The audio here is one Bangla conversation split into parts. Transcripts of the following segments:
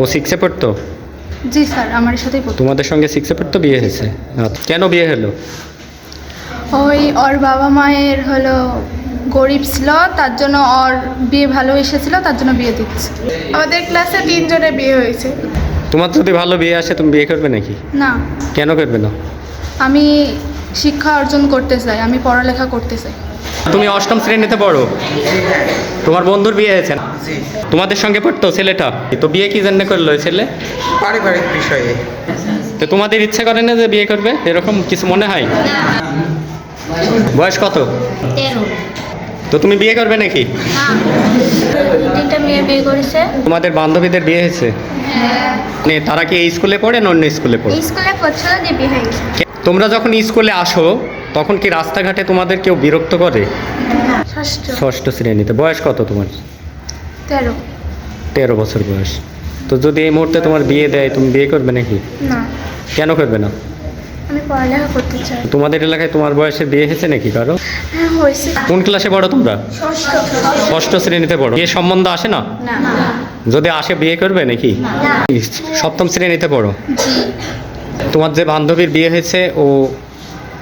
ও সিক্সে পড়তো? জি স্যার আমার সাথেই পড়তো। তোমাদের সঙ্গে সিক্সে পড়তো? বিয়ে হয়েছে? কেন বিয়ে হলো? ওই ওর বাবা মায়ের হলো গরিব ছিল তার জন্য ওর বিয়ে ভালো এসেছিল তার জন্য বিয়ে দিচ্ছে। আমাদের ক্লাসে তিনজনের বিয়ে হয়েছে। তোমার যদি ভালো বিয়ে আসে তুমি বিয়ে করবে নাকি? না। কেন করবে না? আমি শিক্ষা অর্জন করতে চাই আমি পড়ালেখা করতে চাই। তুমি অষ্টম শ্রেণীতে পড়ো। তোমার বন্ধুর বিয়ে হয়েছে তোমাদের সঙ্গে পড়তো ছেলেটা? তো বিয়ে কি জন্য করল ছেলে? পারিবারিক বিষয়ে। তো তোমাদের ইচ্ছে করে না যে বিয়ে করবে? এরকম কিছু মনে হয়? বয়স কত? তো তুমি বিয়ে করবে নাকি? তোমাদের বান্ধবীদের বিয়ে হয়েছে? মানে তারা কি এই স্কুলে পড়ে না অন্য স্কুলে পড়ে? স্কুলে হয়ে তোমরা যখন স্কুলে আসো তখন কি রাস্তাঘাটে তোমাদের কেউ বিরক্ত করে? ষষ্ঠ। শ্রেণীতে। বয়স কত তোমার? তেরো। তেরো বছর বয়স। তো যদি এই মুহূর্তে তোমার বিয়ে দেয় তুমি বিয়ে করবে নাকি? না। কেন করবে না? আমি পড়ালেখা করতে চাই। তোমাদের এলাকায় তোমার বয়সের বিয়ে হয়েছে নাকি কারও? হ্যাঁ হয়েছে। কোন ক্লাসে পড়ো তোমরা? ষষ্ঠ। শ্রেণীতে পড়ো। বিয়ে সম্বন্ধ আসে না? যদি আসে বিয়ে করবে নাকি? সপ্তম শ্রেণীতে পড়ো। তোমার যে বান্ধবীর বিয়ে হয়েছে ও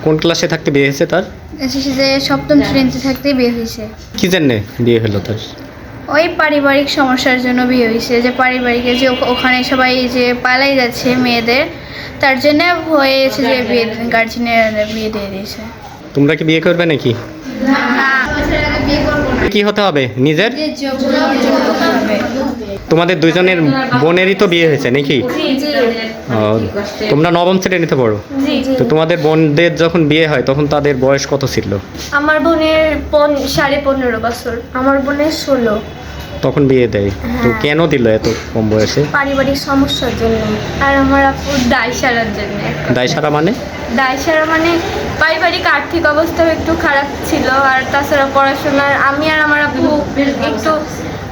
কোন ক্লাসে থাকতে বিয়ে হয়েছে তার? এসেছে যে সপ্তম শ্রেণীতে থাকতে বিয়ে হয়েছে। কি জন্যে বিয়ে হলো তার? ওই পারিবারিক সমস্যার জন্য বিয়ে হয়েছে যে পারিবারিক যে ওখ- ওখানে সবাই যে পালাই যাচ্ছে মেয়েদের তার জন্য হয়েছে যে বিয়ে গার্জেনের বিয়ে দিয়ে দিয়েছে। তোমরা কি বিয়ে করবে নাকি? কি হতে হবে? নিজের? তোমাদের দুইজনের বোনেরই তো বিয়ে হয়েছে নাকি? ও, তোমরা নবম শ্রেণীতে পড়ো তো তোমাদের বোনদের যখন বিয়ে হয় তখন তাদের বয়স কত ছিল? আমার বোনের পন- সাড়ে পনেরো বছর। আমার বোনের ষোলো। তখন বিয়ে দেয়। তো হ্যাঁ। কেন দিল এত কম বয়সে? পারিবারিক সমস্যার জন্য। আর আমার আপু দায় সারার জন্য। দায় সারা মানে? দায় সারা মানে পারিবারিক আর্থিক অবস্থাও একটু খারাপ ছিল। আর তাছাড়া পড়াশোনার আমি আর আমার আপু একটু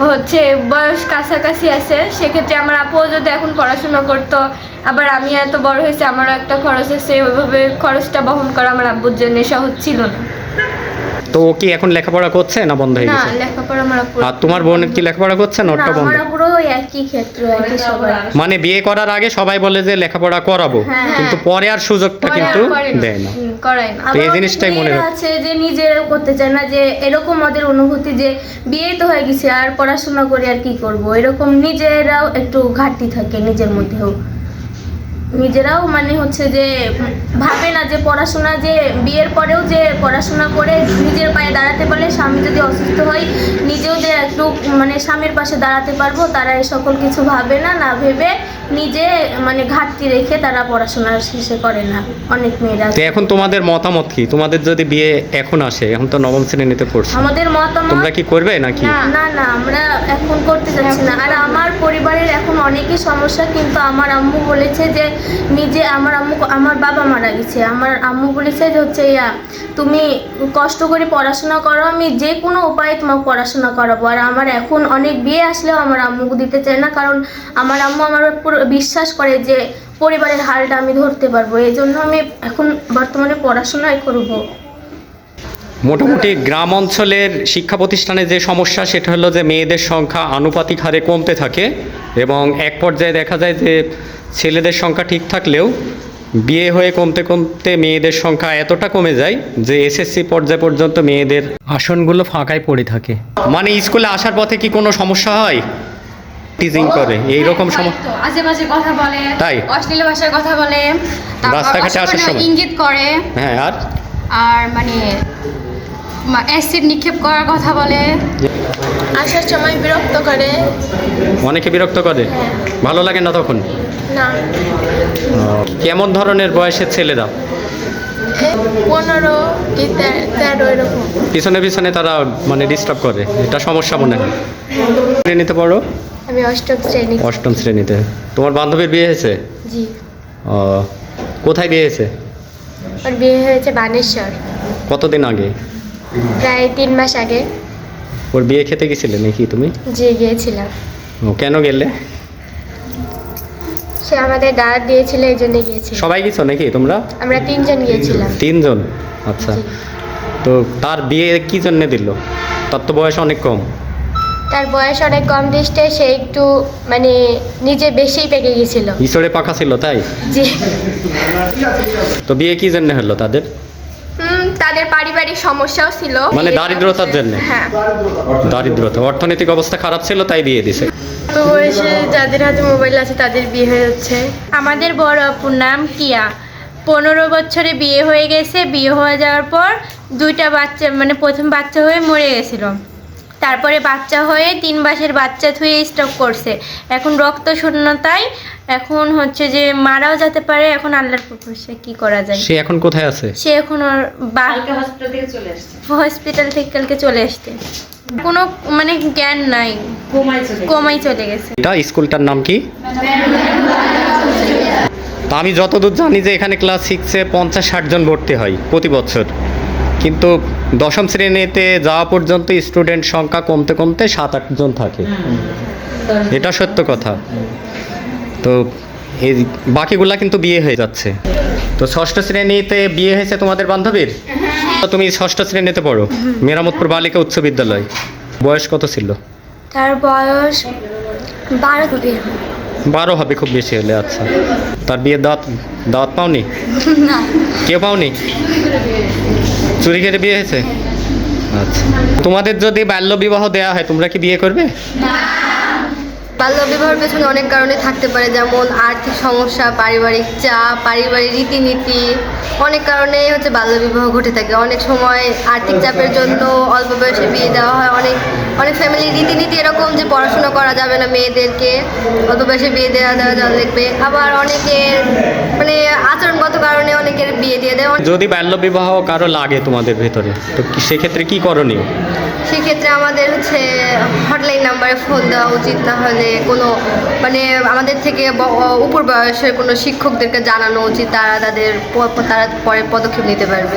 হচ্ছে বয়স কাছাকাছি আছে সেক্ষেত্রে আমার আপুও যদি এখন পড়াশোনা করতো আবার আমি এত বড় হয়েছে আমারও একটা খরচ আছে ওইভাবে খরচটা বহন করা আমার আব্বুর জন্য সহজ ছিল না। তো ও কি এখন লেখাপড়া করছে না বন্ধ হয়ে গেছে? না লেখাপড়া আমার আপু আর তোমার বোন কি লেখাপড়া করছে না ওটা বন্ধ? ওই একই ক্ষেত্র একই সবাই মানে বিয়ে করার আগে সবাই বলে যে লেখাপড়া করাবো হ্যাঁ। কিন্তু পরে আর সুযোগটা কিন্তু। দেয় না। করায় না। এই জিনিসটাই মনে হচ্ছে আছে যে নিজের করতে চায় না যে এরকম ওদের অনুভূতি যে বিয়ে তো হয়ে গেছে আর পড়াশোনা করে আর কি করব? এরকম নিজেরাও একটু ঘাটতি থাকে নিজের মধ্যেও। নিজেরাও মানে হচ্ছে যে ভাবে না যে পড়াশোনা যে বিয়ের পরেও যে পড়াশোনা করে নিজের পায়ে দাঁড়াতে পারলে স্বামী যদি অসুস্থ হয় নিজেও যে একটু মানে স্বামীর পাশে দাঁড়াতে পারব তারা এই সকল কিছু ভাবে না না ভেবে নিজে মানে ঘাটতি রেখে তারা পড়াশোনা শেষে করে না। অনেক মেয়েরা তো এখন তোমাদের মতামত কি? তোমাদের যদি বিয়ে এখন আসে এখন তো নবম শ্রেণীতে পড়ছো। আমাদের মতামত তোমরা কি করবে নাকি? না না না আমরা এখন করতে যাচ্ছি না। আর আমার পরিবারের এখন অনেকই সমস্যা কিন্তু আমার আম্মু বলেছে যে নিজে আমার আম্মু আমার বাবা মারা গেছে। আমার আম্মু বলেছে যে হচ্ছে ইয়া, তুমি কষ্ট করে পড়াশোনা করো, আমি যে কোনো উপায়ে তোমাকে পড়াশোনা করাবো। আর আমার এখন অনেক বিয়ে আসলেও আমার আম্মুকে দিতে চায় না, কারণ আমার আম্মু আমার পুরো বিশ্বাস করে যে পরিবারের হালটা আমি ধরতে পারব। এই জন্য আমি এখন বর্তমানে পড়াশোনাই করব। মোটামুটি গ্রাম অঞ্চলের শিক্ষা প্রতিষ্ঠানে যে সমস্যা, সেটা হলো যে মেয়েদের সংখ্যা আনুপাতিক হারে কমতে থাকে এবং এক পর্যায়ে দেখা যায় যে ছেলেদের সংখ্যা ঠিক থাকলেও বিয়ে হয়ে কমতে কমতে মেয়েদের সংখ্যা এতটা কমে যায় যে এসএসসি পর্যায় পর্যন্ত মেয়েদের আসনগুলো ফাঁকায় পড়ে থাকে মানে স্কুলে আসার পথে কি কোনো সমস্যা হয় টিজিং করে এই রকম সমস্যা আজে বাজে কথা বলে তাই? অশ্লীল ভাষায় কথা বলে রাস্তাঘাটে আসার সময়? ইঙ্গিত করে হ্যাঁ আর আর মানে অ্যাসিড নিক্ষেপ করার কথা বলে। আসার সময় বিরক্ত করে। অনেকে বিরক্ত করে? ভালো লাগে না তখন? না। কেমন ধরনের বয়সের ছেলেরা? পনেরো কি তেরো এরকম। পিছনে পিছনে তারা মানে ডিস্টার্ব করে। এটা সমস্যা মনে হয়। শ্রেণীতে পড়ো? আমি অষ্টম শ্রেণি। অষ্টম শ্রেণীতে। তোমার বান্ধবীর বিয়ে হয়েছে? জি। ও, কোথায় বিয়ে হয়েছে? ওর বিয়ে হয়েছে বানেশ্বর। কতদিন আগে? প্রায় তিন মাস আগে। ওর বিয়ে খেতে গেছিলে নাকি তুমি? যে গিয়েছিলাম। ও কেন গেলে? সে আমাদের দাঁড় দিয়েছিল এই জন্য গিয়েছিল সবাই গেছো নাকি তোমরা? আমরা তিনজন গিয়েছিলাম। তিনজন? আচ্ছা। তো তার বিয়ে কি জন্য দিল? তার তো বয়স অনেক কম। তার বয়স অনেক কম দৃষ্টে সে একটু মানে নিজে বেশিই পেকে গেছিল। ঈশ্বরে পাকা ছিল তাই? জি। তো বিয়ে কি জন্য হলো তাদের? তাদের পারিবারিক সমস্যাও ছিল। মানে দারিদ্রতার জন্য? হ্যাঁ। দারিদ্রতা। অর্থনৈতিক অবস্থা খারাপ ছিল তাই বিয়ে দিছে। তো বয়সে যাদের হাতে মোবাইল আছে তাদের বিয়ে হয়ে যাচ্ছে। আমাদের বড় আপুর নাম কিয়া। পনেরো বছরে বিয়ে হয়ে গেছে। বিয়ে হয়ে যাওয়ার পর দুইটা বাচ্চা মানে প্রথম বাচ্চা হয়ে মরে গেছিল। তারপরে বাচ্চা হয়ে তিন মাসের বাচ্চা থুয়ে স্টক করছে। এখন রক্ত শূন্যতায় এখন হচ্ছে যে মারাও যেতে পারে এখন আল্লাহর সে কি করা যায়? সে এখন কোথায় আছে? সে এখন ওর হসপিটাল থেকে কালকে চলে আসছে। কোনো মানে জ্ঞান নাই। কোমাই চলে গেছে। এটা স্কুলটার নাম কি? তা আমি যতদূর জানি যে এখানে ক্লাস সিক্সে পঞ্চাশ ষাট জন ভর্তি হয় প্রতি বছর। কিন্তু দশম শ্রেণীতে যাওয়া পর্যন্ত স্টুডেন্ট সংখ্যা কমতে কমতে সাত আট জন থাকে। এটা সত্য কথা। তো এই বাকিগুলা কিন্তু বিয়ে হয়ে যাচ্ছে। তো ষষ্ঠ শ্রেণীতে বিয়ে হয়েছে তোমাদের বান্ধবীর? তুমি ষষ্ঠ শ্রেণীতে পড়ো? মেরামতপুর বালিকা উচ্চ বিদ্যালয়। বয়স কত ছিল? তার বয়স বারো বারো হবে খুব বেশি হলে আচ্ছা। তার বিয়ে দাঁত দাঁত পাওনি? কেউ পাওনি? চুরি করে বিয়ে হয়েছে? আচ্ছা। তোমাদের যদি বাল্য বিবাহ দেওয়া হয়, তোমরা কি বিয়ে করবে? বাল্য বিবাহের পেছনে অনেক কারণে থাকতে পারে যেমন আর্থিক সমস্যা পারিবারিক চাপ পারিবারিক রীতিনীতি। অনেক কারণেই হচ্ছে বাল্যবিবাহ ঘটে থাকে। অনেক সময় আর্থিক চাপের জন্য অল্প বয়সে বিয়ে দেওয়া হয়। অনেক অনেক ফ্যামিলির রীতিনীতি এরকম যে পড়াশোনা করা যাবে না মেয়েদেরকে। অল্প বয়সে বিয়ে দেওয়া দেওয়া যাওয়া দেখবে। আবার অনেকের মানে আচরণগত কারণে অনেকের বিয়ে দিয়ে দেয়। যদি বাল্যবিবাহ কারও লাগে তোমাদের ভেতরে তো সেক্ষেত্রে কি করণীয়? সেক্ষেত্রে আমাদের হচ্ছে হটলাইন নাম্বারে ফোন দেওয়া উচিত তাহলে কোনো মানে আমাদের থেকে উপর বয়সের কোনো শিক্ষকদেরকে জানানো উচিত, তারা তাদের তারা পরে পদক্ষেপ নিতে পারবে।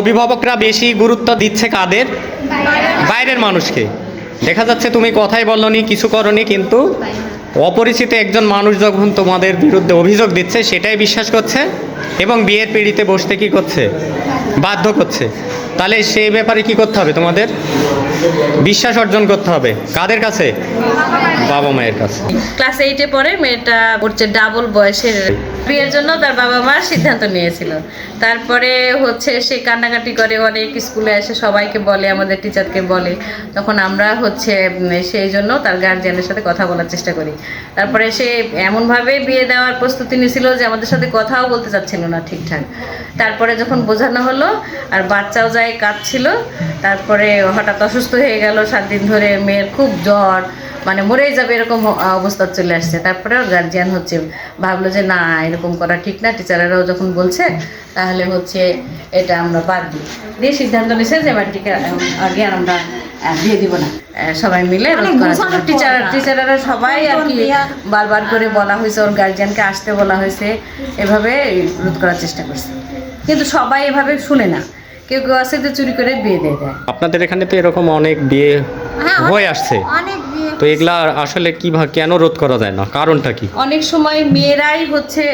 অভিভাবকরা বেশি গুরুত্ব দিচ্ছে কাদের? বাইরের মানুষকে। দেখা যাচ্ছে তুমি কথাই বলনি, কিছু করনি, কিন্তু অপরিচিত একজন মানুষ যখন তোমাদের বিরুদ্ধে অভিযোগ দিচ্ছে, সেটাই বিশ্বাস করছে এবং বিয়ের পিড়িতে বসতে কি করছে? বাধ্য করছে। তাহলে সেই ব্যাপারে কি করতে হবে তোমাদের? বিশ্বাস অর্জন করতে হবে। কাদের কাছে? বাবা মায়ের কাছে। ক্লাস এইটে পরে মেয়েটা হচ্ছে ডাবল বয়সের বিয়ের জন্য তার বাবা মা সিদ্ধান্ত নিয়েছিল। তারপরে হচ্ছে সে কান্নাকাটি করে অনেক স্কুলে এসে সবাইকে বলে, আমাদের টিচারকে বলে। তখন আমরা হচ্ছে সেই জন্য তার গার্জিয়ানের সাথে কথা বলার চেষ্টা করি। তারপরে সে এমনভাবে বিয়ে দেওয়ার প্রস্তুতি নিয়েছিল যে আমাদের সাথে কথাও বলতে চাচ্ছিল না ঠিকঠাক। তারপরে যখন বোঝানো হলো, আর বাচ্চাও যায় কাঁদছিল, তারপরে হঠাৎ অসুস্থ হয়ে গেল সাত দিন ধরে মেয়ের খুব জ্বর মানে মরেই যাবে এরকম অবস্থা চলে আসছে। তারপরে গার্জিয়ান হচ্ছে ভাবলো যে না এরকম করা ঠিক না। টিচারেরাও যখন বলছে তাহলে হচ্ছে এটা আমরা বাদ দিই। দিয়ে সিদ্ধান্ত নিয়েছে যে ম্যাট্রিকে আগে আমরা দিয়ে দিব না। সবাই মিলে টিচার টিচারেরা সবাই আর কি বারবার করে বলা হয়েছে ওর গার্জিয়ানকে আসতে বলা হয়েছে। এভাবে রোধ করার চেষ্টা করছে। কিন্তু সবাই এভাবে শুনে না। কেউ কেউ আছে যে চুরি করে বিয়ে দিয়ে দেয়। আপনাদের এখানে তো এরকম অনেক বিয়ে হয়ে আসছে। তো এগুলা আসলে কীভাবে কেন রোধ করা যায় না? কারণটা কি? অনেক সময় মেয়েরাই হচ্ছে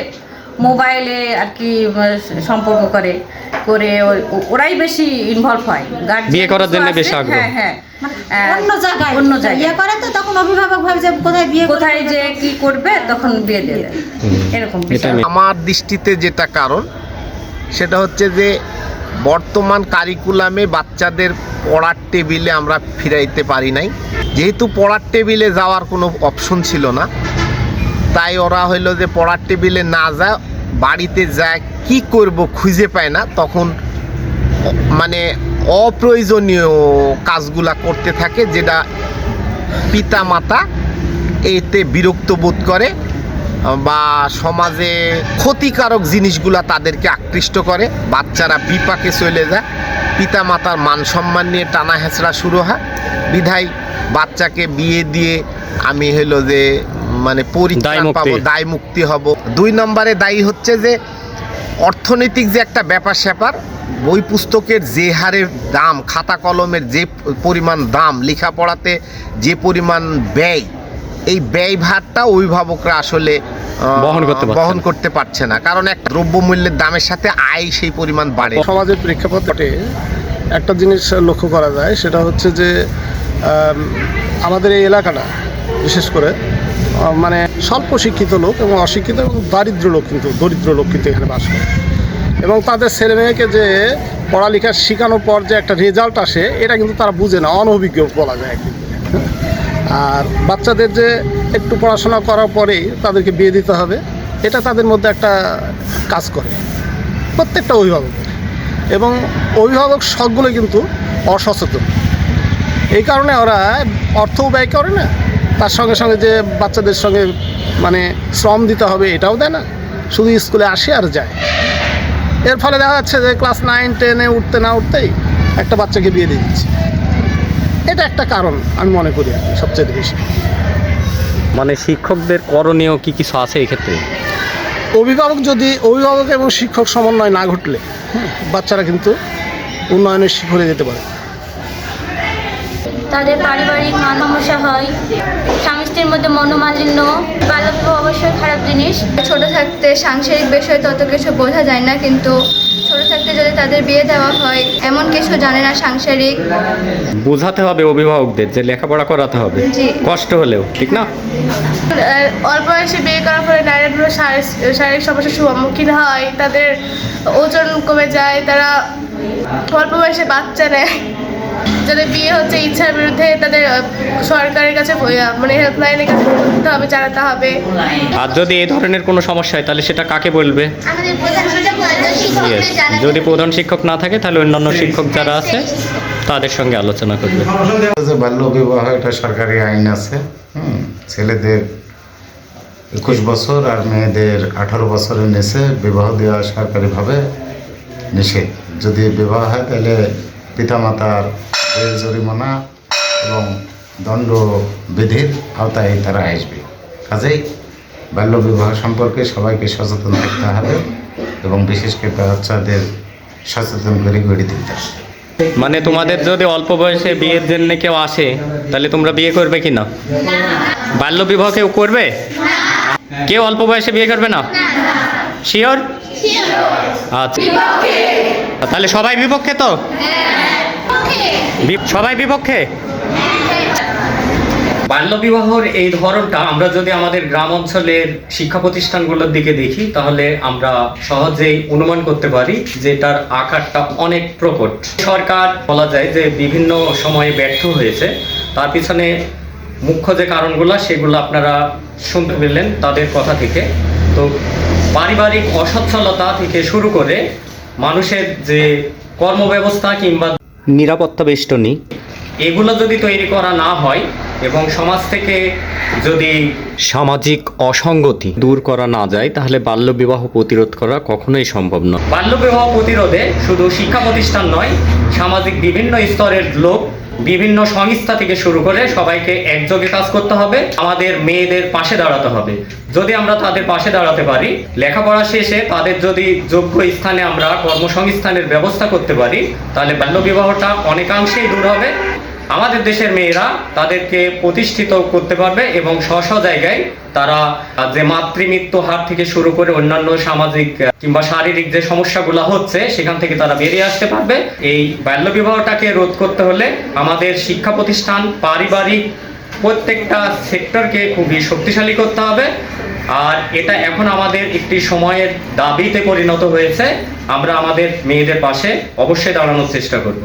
মোবাইলে আর কি সম্পর্ক করে করে ওরাই বেশি ইনভলভ হয়। বিয়ে করার জন্য বেশি আগ্রহ। হ্যাঁ হ্যাঁ। অন্য জায়গায় অন্য ইয়ে জায়গায়। করে তো তখন অভিভাবক ভাবে যে কোথায় বিয়ে কোথায় যে কি করবে তখন বিয়ে দিয়ে দেয়। এরকম এটা আমার দৃষ্টিতে যেটা কারণ সেটা হচ্ছে যে বর্তমান কারিকুলামে বাচ্চাদের পড়ার টেবিলে আমরা ফিরাইতে পারি নাই। যেহেতু পড়ার টেবিলে যাওয়ার কোনো অপশন ছিল না, তাই ওরা হইল যে পড়ার টেবিলে না যায়, বাড়িতে যায়, কি করব খুঁজে পায় না। তখন মানে অপ্রয়োজনীয় কাজগুলা করতে থাকে, যেটা পিতা মাতা এতে বিরক্ত বোধ করে। বা সমাজে ক্ষতিকারক জিনিসগুলা তাদেরকে আকৃষ্ট করে। বাচ্চারা বিপাকে চলে যায়। পিতা মাতার মান সম্মান নিয়ে টানা হেঁচড়া শুরু হয়। বিধায় বাচ্চাকে বিয়ে দিয়ে আমি হলো যে মানে পরিত্রাণ দায়মুক্তি। পাবো দায় মুক্তি হব। দুই নম্বরে দায়ী হচ্ছে যে অর্থনৈতিক যে একটা ব্যাপার স্যাপার বই পুস্তকের যে হারে দাম খাতা কলমের যে পরিমাণ দাম লেখাপড়াতে যে পরিমাণ ব্যয় এই ব্যয়ভারটা অভিভাবকরা আসলে বহন করতে বহন করতে পারছে না। কারণ একটা দ্রব্যমূল্যের দামের সাথে আয় সেই পরিমাণ বাড়ে। সমাজের প্রেক্ষাপটে একটা জিনিস লক্ষ্য করা যায় সেটা হচ্ছে যে আমাদের এই এলাকাটা বিশেষ করে মানে স্বল্প শিক্ষিত লোক এবং অশিক্ষিত এবং দারিদ্র লোক কিন্তু দরিদ্র লোক কিন্তু এখানে বাস করে। এবং তাদের ছেলে মেয়েকে যে পড়ালেখা শেখানোর পর যে একটা রেজাল্ট আসে এটা কিন্তু তারা বুঝে না অনভিজ্ঞ বলা যায় কিন্তু আর বাচ্চাদের যে একটু পড়াশোনা করার পরেই তাদেরকে বিয়ে দিতে হবে, এটা তাদের মধ্যে একটা কাজ করে প্রত্যেকটা অভিভাবক। এবং অভিভাবক সবগুলো কিন্তু অসচেতন। এই কারণে ওরা অর্থও ব্যয় করে না, তার সঙ্গে সঙ্গে যে বাচ্চাদের সঙ্গে মানে শ্রম দিতে হবে এটাও দেয় না, শুধু স্কুলে আসে আর যায়। এর ফলে দেখা যাচ্ছে যে ক্লাস নাইন, টেনে উঠতে না উঠতেই একটা বাচ্চাকে বিয়ে দিয়ে দিচ্ছে। এটা একটা কারণ আমি মনে করি আর সবচেয়ে বেশি। মানে শিক্ষকদের করণীয় কি কিছু আছে এক্ষেত্রে অভিভাবক যদি অভিভাবক এবং শিক্ষক সমন্বয় না ঘটলে হ্যাঁ, বাচ্চারা কিন্তু উন্নয়নের শিখরে যেতে পারে। তাদের পারিবারিক মান সমস্যা হয়। স্বামী স্ত্রীর মধ্যে মনোমালিন্য বাল্যবিবাহ অবশ্যই খারাপ জিনিস। ছোট থাকতে সাংসারিক বিষয়ে তত কিছু বোঝা যায় না কিন্তু ছোট থাকতে যদি তাদের বিয়ে দেওয়া হয় এমন কিছু জানে না সাংসারিক। বোঝাতে হবে অভিভাবকদের যে লেখাপড়া করাতে হবে। জি। কষ্ট হলেও ঠিক না? অল্প বয়সে বিয়ে করার পরে নারীরা শারীরিক সমস্যার সম্মুখীন হয় তাদের ওজন কমে যায় তারা অল্প বয়সে বাচ্চা নেয়। যাদের বিয়ে হচ্ছে ইচ্ছার বিরুদ্ধে তাদের সরকারের কাছে মানে হেল্পলাইনের কাছে করতে হবে জানাতে হবে। আর যদি এই ধরনের কোনো সমস্যা হয় তাহলে সেটা কাকে বলবে? আমাদের প্রধান শিক্ষক Yes, যদি প্রধান শিক্ষক না থাকে তাহলে অন্যান্য শিক্ষক যারা আছে তাদের সঙ্গে আলোচনা করবে। যে বাল্য বিবাহ একটা সরকারি আইন আছে হুম, ছেলেদের একুশ বছর আর মেয়েদের আঠারো বছরের নিচে বিবাহ দেওয়া সরকারিভাবে নিষেধ। যদি বিবাহ হয় তাহলে পিতামাতার জেল জরিমানা এবং দণ্ডবিধির আওতায় তারা আসবে। কাজেই বাল্য বিবাহ সম্পর্কে সবাইকে সচেতন করতে হবে এবং বিশেষ করে বাচ্চাদের সচেতন করে গড়ে দিতে হবে। মানে তোমাদের যদি অল্প বয়সে বিয়ের জন্য কেউ আসে তাহলে তোমরা বিয়ে করবে কি না? বাল্য বিবাহ কেউ করবে? কেউ অল্প বয়সে বিয়ে করবে না? শিওর আচ্ছা। তাহলে সবাই বিপক্ষে তো? বি- সবাই বিপক্ষে? বাল্যবিবাহর এই ধরনটা আমরা যদি আমাদের গ্রাম অঞ্চলের শিক্ষা প্রতিষ্ঠানগুলোর দিকে দেখি তাহলে আমরা সহজেই অনুমান করতে পারি যে তার আকারটা অনেক প্রকট। সরকার বলা যায় যে বিভিন্ন সময়ে ব্যর্থ হয়েছে। তার পিছনে মুখ্য যে কারণগুলো সেগুলো আপনারা শুনতে পেলেন তাদের কথা থেকে। তো পারিবারিক অসচ্ছলতা থেকে শুরু করে মানুষের যে কর্মব্যবস্থা কিংবা নিরাপত্তা বেষ্টনী। এগুলো যদি তৈরি করা না হয় এবং সমাজ থেকে যদি সামাজিক অসঙ্গতি দূর করা না যায় তাহলে বাল্যবিবাহ প্রতিরোধ করা কখনোই সম্ভব নয়। বাল্যবিবাহ প্রতিরোধে শুধু শিক্ষা প্রতিষ্ঠান নয় সামাজিক বিভিন্ন স্তরের লোক বিভিন্ন সংস্থা থেকে শুরু করে সবাইকে একযোগে কাজ করতে হবে, আমাদের মেয়েদের পাশে দাঁড়াতে হবে। যদি আমরা তাদের পাশে দাঁড়াতে পারি, লেখাপড়া শেষে তাদের যদি যোগ্য স্থানে আমরা কর্মসংস্থানের ব্যবস্থা করতে পারি, তাহলে বাল্যবিবাহটা অনেকাংশেই দূর হবে। আমাদের দেশের মেয়েরা তাদেরকে প্রতিষ্ঠিত করতে পারবে এবং স্ব স্ব জায়গায় তারা যে মাতৃমৃত্যু হার থেকে শুরু করে অন্যান্য সামাজিক কিংবা শারীরিক যে সমস্যাগুলো হচ্ছে, সেখান থেকে তারা বেরিয়ে আসতে পারবে। এই বাল্যবিবাহটাকে রোধ করতে হলে আমাদের শিক্ষা প্রতিষ্ঠান পারিবারিক প্রত্যেকটা সেক্টরকে খুবই শক্তিশালী করতে হবে। আর এটা এখন আমাদের একটি সময়ের দাবিতে পরিণত হয়েছে। আমরা আমাদের মেয়েদের পাশে অবশ্যই দাঁড়ানোর চেষ্টা করব।